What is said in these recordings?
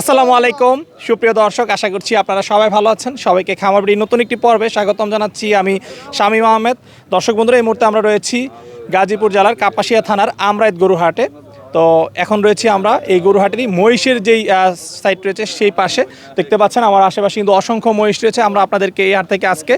আসসালামু আলাইকুম। সুপ্রিয় দর্শক, আশা করছি আপনারা সবাই ভালো আছেন। সবাইকে খামারবাড়ি নতুন একটি পর্বে স্বাগতম জানাচ্ছি আমি শামীম আহমেদ। দর্শক বন্ধুরা, এই মুহূর্তে আমরা রয়েছি গাজীপুর জেলার কাপাসিয়া থানার আমরাইত গরুহাটে। তো এখন রয়েছি আমরা এই গরুহাটেরই মহিষের যেই সাইট রয়েছে সেই পাশে। দেখতে পাচ্ছেন আমার আশেপাশে কিন্তু অসংখ্য মহিষ রয়েছে। আমরা আপনাদেরকে এই হাট থেকে আজকে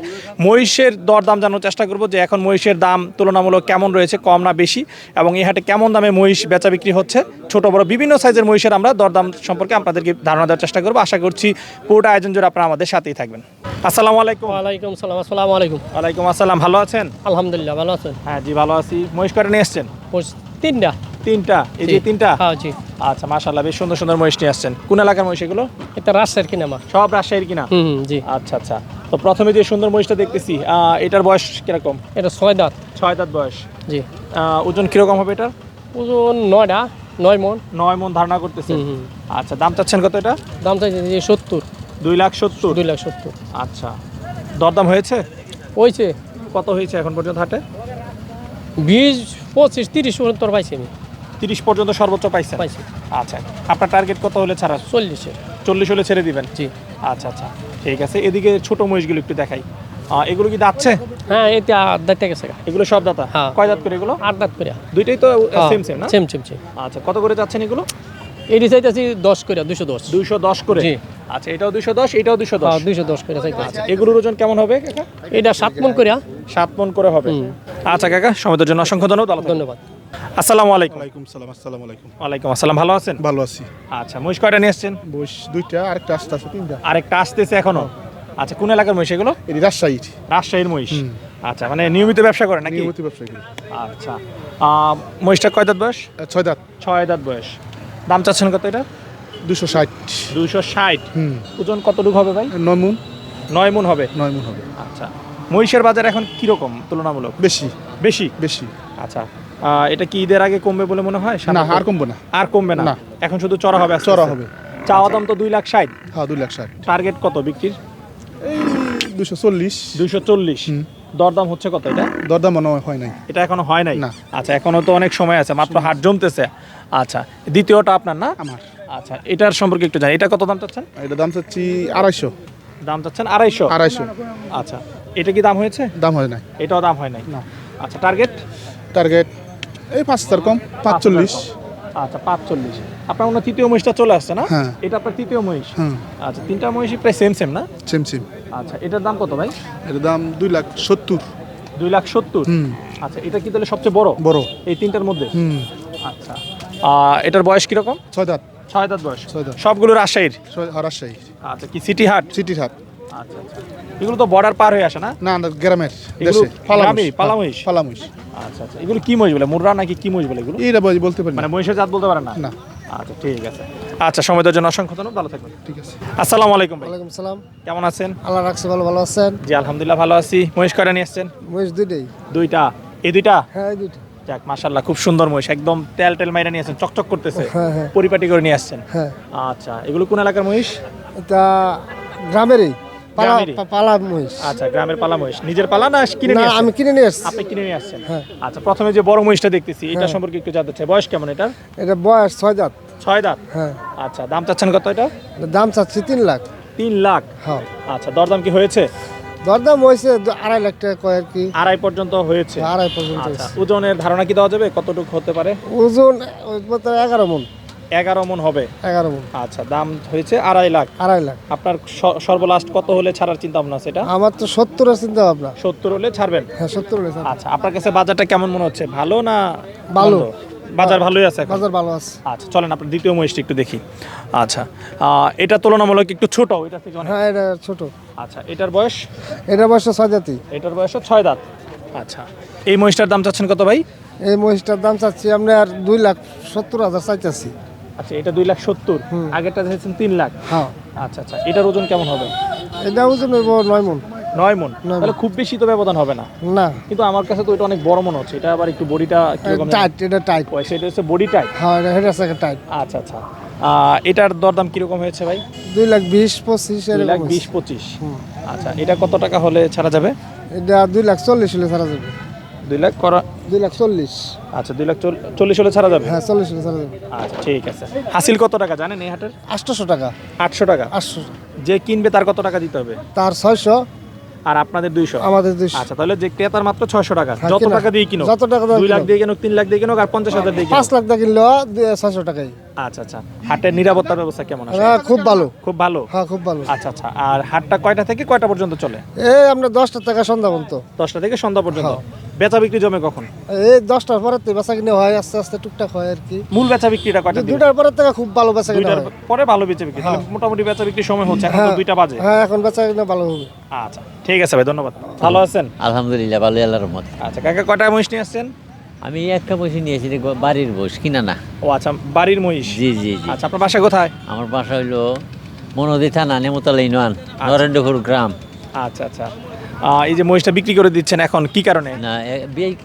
মহিষের দরদাম জানার চেষ্টা করব যে এখন মহিষের দাম তুলনামূলক কেমন রয়েছে কম না বেশি এবং এই হাটে কেমন দামে মহিষ বেচা বিক্রি হচ্ছে। ছোট বড় বিভিন্ন সাইজের মহিষের আমরা দরদাম সম্পর্কে আপনাদেরকে ধারণা দেওয়ার চেষ্টা করব। আশা করছি পুরোটা আয়োজন জুড়ে আপনারা আমাদের সাথেই থাকবেন। আসসালামু আলাইকুম। ওয়ালাইকুম সালাম আসসালামু আলাইকুম। ওয়ালাইকুম আসসালাম ভালো আছেন? আলহামদুলিল্লাহ ভালো আছেন। হ্যাঁ জি ভালো আছি। মহিষ করে নিয়ে এসছেন? তিনটা। তিনটা এই যে তিনটা? হ্যাঁ জি। আচ্ছা মাশাল্লাহ বেশ সুন্দর সুন্দর মহিষ নিয়ে আসছেন। কোন এলাকার মহিষ এগুলো? এটা রাজশাহীর কিনা আমার সব রাজশাহীর কিনা? হুম জি। আচ্ছা আচ্ছা। তো প্রথমে যে সুন্দর মহিষটা দেখতেছি এটার বয়স কীরকম? এটা ছয় দাঁত। ছয় দাঁত বয়স। জি। ওজন কীরকম হবে এটার? ওজন নয়টা নয় মন। নয় মন ধারণা করতেছে আচ্ছা দাম চাচ্ছেন কত এটা? দাম চাইছে যে সত্তর। দুই লাখ সত্তর? দুই লাখ সত্তর। আচ্ছা। দরদাম হয়েছে? হয়েছে। কত হয়েছে এখন পর্যন্ত হাটে? বিশ পঁচিশ তিরিশ পর্যন্ত পাইছি আমি। তিরিশ পর্যন্ত সর্বোচ্চ পাইছে পাইছি। আচ্ছা আপনার টার্গেট কত হলে ছাড়া? চল্লিশের চল্লিশ হলে ছেড়ে দিবেন? জি। আচ্ছা আচ্ছা ঠিক আছে। এদিকে ছোট মহিষগুলো একটু দেখাই। এগুলো কি দাচ্ছে হ্যাঁ এতে আট দাঁত গেছে এগুলো সব দাতা? হ্যাঁ। কয় দাঁত করে এগুলো? আট দাঁত করে। দুইটাই তো সেম সেম না? সেম সেম সেম আচ্ছা কত করে যাচ্ছেন এগুলো? এটি চাইতেছি দশ করে দুশো দশ। দুইশো দশ করে? জি। আচ্ছা এটাও দুইশো দশ এটাও দুইশো দশ? হ্যাঁ দুইশো দশ করে চাইতেছি। আচ্ছা এগুলোর ওজন কেমন হবে কাকা? এটা সাত মন করে। সাত মন করে হবে। আচ্ছা কাকা সমিতির জন্য অসংখ্য ধন্যবাদ। ধন্যবাদ। আসসালামু আলাইকুম। ওয়ালাইকুম সালাম আসসালামু আলাইকুম। ওয়ালাইকুম আসসালাম ভালো আছেন? ভালো আছি। আচ্ছা মহিষ কয়টা নিয়ে এসছেন? বয়স দুইটা আরেকটা আসতে আছে তিনটা। আরেকটা আসতেছে এখনও? আচ্ছা কোন এলাকার মহিষ এগুলো? এটি রাজশাহীর। রাজশাহীর মহিষ। আচ্ছা মানে নিয়মিত ব্যবসা করে নাকি? নিয়মিত ব্যবসায়ী আচ্ছা মহিষটা কয় দাঁত বয়স? ছয় দাঁত। ছয় দাঁত বয়স। দাম চাচ্ছেন কত এটা? দুশো ষাট। দুইশো ষাট। হুম। ওজন কতটুকু হবে ভাই? নয় মুন। নয় মন হবে? নয় মুন হবে। আচ্ছা মহিষের বাজার এখন কীরকম তুলনামূলক? বেশি। বেশি? বেশি। আচ্ছা এটা কি ঈদের আগে কমবে বলে মনে হয়? না আর কমবো না। আর কমবে না। এখন শুধু চড়া হবে চড়া হবে। চাওয়া দাম তো দুই লাখ ষাট। হ্যাঁ দুই লাখ ষাট। টার্গেট কত বিক্রির? এই দুশো চল্লিশ। দুশো চল্লিশ। দরদাম হচ্ছে কত এটা? দরদাম মনে হয় হয় নাই। এটা এখনও হয় নাই? না। আচ্ছা এখনও তো অনেক সময় আছে মাত্র হাট জমতেছে। আচ্ছা দ্বিতীয়টা আপনার না? আমার। আচ্ছা এটার সম্পর্কে একটু জানি। এটা কত দাম চাচ্ছেন? এটা দাম চাচ্ছি আড়াইশো। দাম চাচ্ছেন আড়াইশো? আড়াইশো। আচ্ছা এটা কি দাম হয়েছে? দাম হয় নাই। এটাও দাম হয় নাই। না। আচ্ছা টার্গেট? টার্গেট এই পাঁচ হাজার কম পাঁচচল্লিশ। আচ্ছা পাঁচচল্লিশ। আপনার মনে তৃতীয় মহিষটা চলে আসছে না? হ্যাঁ। এটা আপনার তৃতীয় মহিষ? হ্যাঁ। আচ্ছা তিনটা মহিষই প্রায় সেম সেম না? সেম সেম আচ্ছা এটার দাম কত ভাই? এটার দাম দুই লাখ সত্তর। দুই লাখ সত্তর? আচ্ছা এটা কি তাহলে সবচেয়ে বড়? বড়। এই তিনটার মধ্যে? আচ্ছা। এটার বয়স কীরকম? ছয় দাঁত। ছয় দাঁত বয়স। সবগুলো রাজশাহীর? ছয় হ্যাঁ, রাজশাহী। আচ্ছা কি সিটি হাট? সিটির হাট। আচ্ছা আচ্ছা। এগুলো তো বর্ডার পার হয়ে আসে না? না গ্রামের দেশে। গ্রামে, পালামহিষ? পালামহিষ আচ্ছা আচ্ছা। এগুলো কি মহিষ বলে? মুর্রা নাকি কি মহিষ বলে এগুলো? এইটা বল- বলতে পারি মানে মহিষের জাত বলতে পারে না? না। আচ্ছা ঠিক আছে। আচ্ছা সময়টার জন্য অসংখ্য ধন্যবাদ। ভালো থাকবেন। ঠিক আছে। আসসালামু আলাইকুম ভাই। ওয়ালাইকুম সালাম। কেমন আছেন? আল্লাহ রাখছে ভালো ভালো আছেন? জি আলহামদুলিল্লাহ ভালো আছি। মহিষ কয়টা নিয়ে এসছেন? মহিষ দুইটাই। দুইটা। এই দুইটা? হ্যাঁ এই দুইটা। যাক মাশাল্লাহ খুব সুন্দর মহিষ। একদম তেল টেল মাইরা নিয়ে আসছেন চকচক করতেছে। হ্যাঁ, হ্যাঁ। পরিপাটি করে নিয়ে আসছেন হ্যাঁ। আচ্ছা এগুলো কোন এলাকার মহিষ? এটা গ্রামেরই। পালা পালা মহিষ। আচ্ছা গ্রামের পালা মহিষ। নিজের পালা না কিনে নিয়ে আমি কিনে নিয়ে এসছি আপনি কিনে নিয়ে আসছেন? হ্যাঁ। আচ্ছা প্রথমে যে বড় মহিষটা দেখতেছি এটা হ্যাঁ। সম্পর্কে একটু জানতে চাই। বয়স কেমন এটা এটা বয়স ছয় দাঁত। ছয় দাঁত? হ্যাঁ। আচ্ছা দাম চাচ্ছেন কত এটা? দাম চাচ্ছি তিন লাখ। তিন লাখ? হ্যাঁ। আচ্ছা দরদাম কি হয়েছে? দরদাম হয়েছে আড়াই লাখ টাকা কয় আর কি। আড়াই পর্যন্ত হয়েছে। আড়াই পর্যন্ত আচ্ছা ওজনের ধারণা কি দেওয়া যাবে? কতটুকু হতে পারে? ওজন এগারো মন। এগারো মন হবে? এগারো মন। আচ্ছা দাম হয়েছে আড়াই লাখ। আড়াই লাখ। আপনার সর্বলাস্ট কত হলে ছাড়ার চিন্তা ভাবনা এটা? আমার তো সত্তরের চিন্তা ভাবনা। সত্তর হলে ছাড়বেন? হ্যাঁ সত্তর হয়েছে আচ্ছা আপনার কাছে বাজারটা কেমন মনে হচ্ছে? ভালো না ভালো। বাজার ভালোই আছে বাজার ভালো আছে। আচ্ছা চলেন আপনার দ্বিতীয় মহিষটি একটু দেখি। আচ্ছা এটা তুলনামূলক একটু ছোট এটা থেকে হ্যাঁ এটা ছোট। আচ্ছা এটার বয়স? এটা বয়স ছয় জাতি। এটার বয়স ছয় দাঁত। আচ্ছা এই মহিষটার দাম চাচ্ছেন কত ভাই? এই মহিষটার দাম চাচ্ছি আপনি আর দুই লাখ সত্তর হাজার চাইতেছি। আচ্ছা এটা দুই লাখ সত্তর। আগেরটা দেখেছেন তিন লাখ। হ্যাঁ। আচ্ছা আচ্ছা এটার ওজন কেমন হবে? এটা ওজন নয় মন। নয় মন? তাহলে খুব বেশি তো ব্যবধান হবে না। না। কিন্তু আমার কাছে তো এটা অনেক বড় মনে হচ্ছে। এটা আবার একটু বডিটা টাইট এটা টাইট পয়সা এটা হচ্ছে বডি টাইপ হ্যাঁ এটা হেড আছে টাইট আচ্ছা আচ্ছা। এটার দরদাম কীরকম হয়েছে ভাই? দুই লাখ বিশ পঁচিশ দুই লাখ বিশ পঁচিশ। আচ্ছা এটা কত টাকা হলে ছাড়া যাবে? এটা দুই লাখ চল্লিশ হলে ছাড়া যাবে। দুই লাখ করা দুই লাখ চল্লিশ। আচ্ছা দুই লাখ চল্লিশ হলে ছাড়া যাবে? হ্যাঁ চল্লিশ হলে ছাড়া যাবে। আচ্ছা ঠিক আছে। হাসিল কত টাকা জানেন এই হাটের? আটশোশো টাকা। আটশো টাকা। আটশো। যে কিনবে তার কত টাকা দিতে হবে? তার ছয়শো। আর আপনাদের দুইশো? আমাদের দুইশো। আচ্ছা তাহলে যে ক্রেতার মাত্র ছয়শো টাকা হ্যাঁ, যত টাকা দিয়ে কিনো যত টাকা দিয়ে দুই লাখ দিয়ে কিনো তিন লাখ দিয়ে কিনো আর পঞ্চাশ হাজার দিয়ে কিনো পাঁচ লাখ টাকা কিনলেও ছয়শো টাকাই। আচ্ছা আচ্ছা। হাটের নিরাপত্তার ব্যবস্থা কেমন আছে হ্যাঁ খুব ভালো। খুব ভালো? হ্যাঁ খুব ভালো। আচ্ছা আচ্ছা। আর হাটটা কয়টা থেকে কয়টা পর্যন্ত চলে? এই আমরা দশটা টাকা সন্ধ্যা পর্যন্ত। দশটা থেকে সন্ধ্যা পর্যন্ত। হ্যাঁ। বেচা বিক্রি জমে কখন? এই দশটার পরে তো বেচা কিনে হয় আস্তে আস্তে টুকটাক হয় আর কি। মূল বেচা বিক্রিটা কয়টা দিকে? দুটার পরে থেকে খুব ভালো বেচা কিনে পরে ভালো বেচা বিক্রি। মোটামুটি বেচা বিক্রির সময় হচ্ছে এখন তো। দুইটা বাজে। হ্যাঁ এখন বেচা কিনে ভালো হবে। আচ্ছা। ঠিক আছে ভাই ধন্যবাদ। ভালো আছেন? আলহামদুলিল্লাহ ভালো আল্লাহর রহমত। আচ্ছা কাকা কটা মহিষ নিয়ে আসছেন? আমি একটা মহিষ নিয়েছি বাড়ির মহিষ কিনা না। ও আচ্ছা বাড়ির মহিষ? জি জি জি। আচ্ছা আপনার বাসা কোথায়? আমার বাসা হইল মনোদি থানা নেমতলা ইউনিয়ন নরেন্দ্রপুর গ্রাম। আচ্ছা আচ্ছা। এই যে মহিষটা বিক্রি করে দিচ্ছেন এখন কি কারণে? না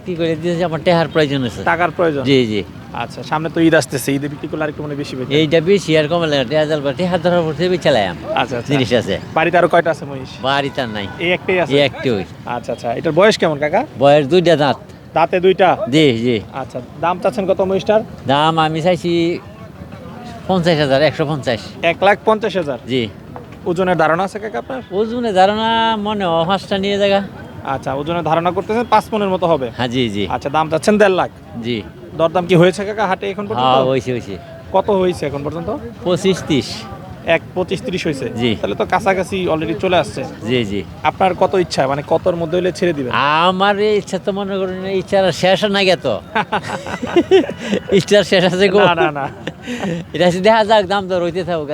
কি করে দিয়েছে আমার টেহার প্রয়োজন আছে টাকার প্রয়োজন? জি জি। আচ্ছা সামনে তো ঈদ আসতেছে ঈদে বিক্রি করলে আরেকটু মানে বেশি বেশি এইটা বেশি আর কমে লাগে টেহার জাল টেহার ধরার পর থেকে চালাম আচ্ছা আচ্ছা। জিনিস আছে। বাড়িতে আরও কয়টা আছে মহিষ? বাড়ি তার নাই। এই একটাই আছে? এই একটি ওই আচ্ছা আচ্ছা। এটার বয়স কেমন কাকা? বয়স দুইটা দাঁত। দাঁতে দুইটা? জি জি। আচ্ছা দাম চাচ্ছেন কত মহিষটার? দাম আমি চাইছি পঞ্চাশ হাজার একশো পঞ্চাশ। এক লাখ পঞ্চাশ হাজার। জি। ওজনের ধারণা আছে কাকা আপনার? ওজনে ধারণা মনে হয় পাঁচটা নিয়ে জায়গা। আচ্ছা ওজনের ধারণা করতেছেন পাঁচ মনের মতো হবে? হ্যাঁ জি জি। আচ্ছা দাম চাচ্ছেন দেড় লাখ। জি। দরদাম কি হয়েছে কাকা হাটে এখন হ্যাঁ হয়েছে হয়েছে। কত হয়েছে এখন পর্যন্ত? পঁচিশ তিরিশ। এক পঁচিশ তিরিশ হয়েছে। জি। তাহলে তো কাছাকাছি অলরেডি চলে আসছে। জি জি। আপনার কত ইচ্ছা? মানে কতর মধ্যে হলে ছেড়ে দিবেন? আমার এই ইচ্ছা তো মনে করেন না, ইচ্ছার শেষ নাই গেত ইচ্ছার শেষ আছে গো। না না না। এটা দেখা যাক দাম তো রইতে থাকুক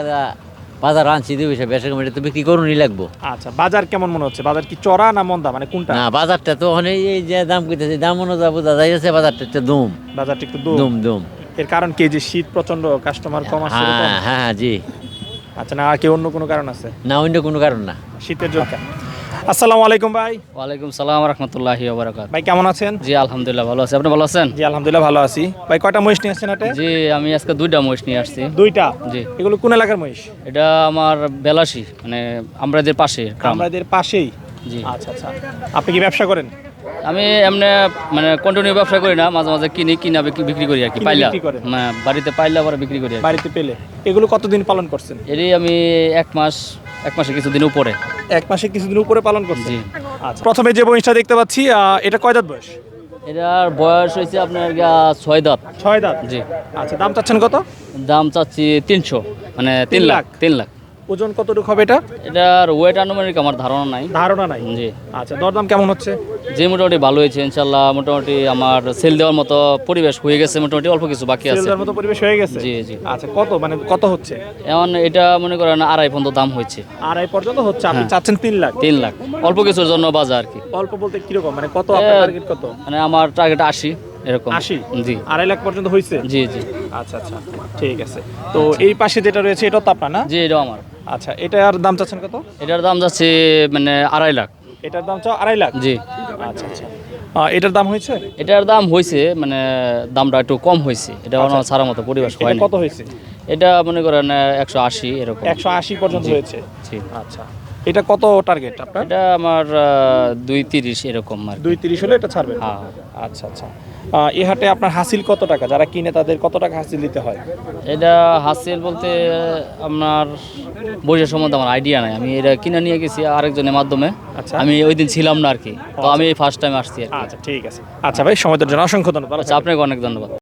বাজার আনছি দুই পয়সা বেশি কমে তো বিক্রি করুনই লাগবো। আচ্ছা বাজার কেমন মনে হচ্ছে? বাজার কি চড়া না মন্দা? মানে কোনটা? না বাজারটা তো ওখানে এই যে দাম কইতেছে দাম অনুযায়ী বোঝা যাইতেছে বাজারটা একটু দুম। বাজারটা একটু দুম? দুম এর কারণ কি যে শীত প্রচণ্ড কাস্টমার কম আসছে হ্যাঁ হ্যাঁ হ্যাঁ, জি। আচ্ছা না আর কি অন্য কোনো কারণ আছে? না অন্য কোনো কারণ না। শীতের জন্য? আসসালামু আলাইকুম ভাই। ওয়ালাইকুম সালাম রহমতুল্লাহি ওবরাকাত ভাই কেমন আছেন? জি আলহামদুলিল্লাহ ভালো আছি। আপনি ভালো আছেন? জি আলহামদুলিল্লাহ ভালো আছি। ভাই কয়টা মহিষ নিয়ে আসছেন হাটে জি আমি আজকে দুইটা মহিষ নিয়ে আসছি। দুইটা? জি। এগুলো কোন এলাকার মহিষ? এটা আমার বেলাসি মানে আমরাদের পাশে আমাদের পাশেই? জি। আচ্ছা আচ্ছা। আপনি কি ব্যবসা করেন? আমি এমনি মানে কন্টিনিউ ব্যবসা করি না মাঝে মাঝে কিনি কিনা বিক্রি করি আর কি পাইলা। মানে বাড়িতে পাইলা পরে বিক্রি করি বাড়িতে পেলে। এগুলো কতদিন পালন করছেন? এরই আমি এক মাস এক মাসে কিছুদিন উপরে। এক মাসে কিছুদিন উপরে পালন করছে? আচ্ছা প্রথমে যে বয়সটা দেখতে পাচ্ছি এটা কয় দাঁত বয়স? এটার বয়স হয়েছে আপনার ছয় দাঁত। ছয় দাঁত? জি। আচ্ছা দাম চাচ্ছেন কত? দাম চাচ্ছি তিনশো মানে তিন লাখ? তিন লাখ। ওজন কতটুকু হবে এটা? এটার ওয়েট আনুমানিক আমার ধারণা নাই। ধারণা নাই? জি। আচ্ছা দরদাম কেমন হচ্ছে? যে মোটামুটি ভালো হয়েছে ইনশাল্লাহ মোটামুটি আমার সেল দেওয়ার মতো পরিবেশ হয়ে গেছে মোটামুটি অল্প কিছু বাকি আছে। সেলদার মতো পরিবেশ হয়ে গেছে? জি, জি। আচ্ছা কত? মানে কত হচ্ছে? এখন এটা মনে করেন আড়াই পর্যন্ত দাম হয়েছে। আড়াই পর্যন্ত হচ্ছে? আপনি হ্যাঁ। চাচ্ছেন তিন লাখ? তিন লাখ। অল্প কিছুর জন্য বাজার আর কি। অল্প বলতে কীরকম? মানে কত আপনার টার্গেট কত? মানে আমার টার্গেট আশি এরকম। আশি? জি। আড়াই লাখ পর্যন্ত হয়েছে জি জি। আচ্ছা আচ্ছা। ঠিক আছে। তো এই পাশে যেটা রয়েছে এটাও তো আপনার না? জি এটাও আমার। আচ্ছা এটার দাম চাচ্ছেন কত? এটার দাম যাচ্ছে মানে আড়াই লাখ। এটার দাম চাও আড়াই লাখ? জি। আচ্ছা আচ্ছা। এটার দাম হয়েছে? এটার দাম হয়েছে মানে দামটা একটু কম হয়েছে। এটা আচ্ছা। আমার সারা মতো পরিবেশ হয় কত হয়েছে? এটা মনে করেন একশো আশি এরকম। একশো আশি পর্যন্ত হয়েছে? জি। আচ্ছা। এটা কত টার্গেট আপনার? এটা আমার দুই তিরিশ এরকম আর দুই তিরিশ হলে এটা ছাড়বে হ্যাঁ। আচ্ছা আচ্ছা। এ হাটে আপনার হাসিল কত টাকা? যারা কিনে তাদের কত টাকা হাসিল দিতে হয়? এটা হাসিল বলতে আপনার বইয়ের সম্বন্ধে আমার আইডিয়া নাই। আমি এটা কিনে নিয়ে গেছি আরেকজনের মাধ্যমে। আচ্ছা। আমি ওই দিন ছিলাম না আর কি। তো আমি ফার্স্ট টাইম আসছি আচ্ছা ঠিক আছে। আচ্ছা ভাই সময় জন্য অসংখ্য ধন্যবাদ। আচ্ছা আপনাকে অনেক ধন্যবাদ।